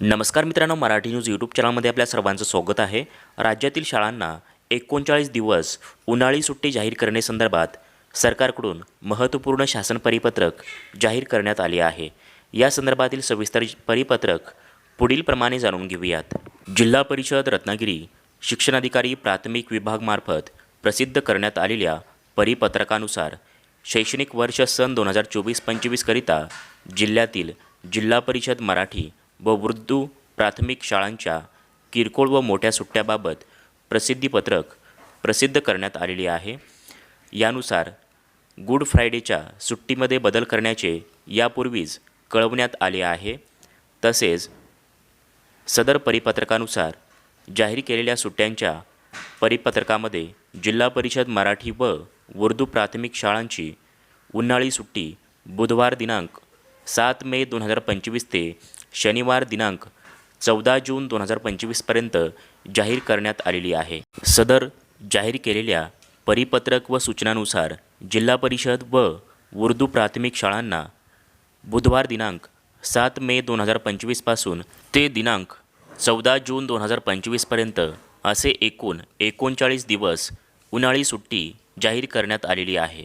नमस्कार मित्रांनो Marathi news YouTube चॅनलमध्ये आपल्या सर्वांचं स्वागत आहे. राज्यातील शाळांना एकोणचाळीस दिवस उन्हाळी सुट्टी जाहीर करण्यासंदर्भात सरकारकडून महत्त्वपूर्ण शासन परिपत्रक जाहीर करण्यात आले आहे. या संदर्भातील सविस्तर परिपत्रक पुढीलप्रमाणे जाणून घेऊयात. जिल्हा परिषद रत्नागिरी शिक्षणाधिकारी प्राथमिक विभागमार्फत प्रसिद्ध करण्यात आलेल्या परिपत्रकानुसार शैक्षणिक वर्ष सन दोन हजार चोवीस पंचवीसकरिता जिल्ह्यातील जिल्हा परिषद मराठी व उर्दू प्राथमिक शाळांच्या किरकोळ व मोठ्या सुट्ट्याबाबत प्रसिद्धीपत्रक प्रसिद्ध करण्यात आलेली आहे. यानुसार गुड फ्रायडेच्या सुट्टीमध्ये बदल करण्याचे यापूर्वीच कळवण्यात आले आहे. तसेच सदर परिपत्रकानुसार जाहीर केलेल्या सुट्ट्यांच्या परिपत्रकामध्ये जिल्हा परिषद मराठी व उर्दू प्राथमिक शाळांची उन्हाळी सुट्टी बुधवार दिनांक सात मे दोन हजार पंचवीस ते शनिवार दिनांक चौदा जून दोन हजार पंचवीसपर्यंत जाहीर करण्यात आलेली आहे. सदर जाहीर केलेल्या परिपत्रक व सूचनानुसार जिल्हा परिषद व उर्दू प्राथमिक शाळांना बुधवार दिनांक सात मे दोन हजार पंचवीसपासून ते दिनांक चौदा जून दोन हजार पंचवीसपर्यंत असे एकूण एकोणचाळीस दिवस उन्हाळी सुट्टी जाहीर करण्यात आलेली आहे.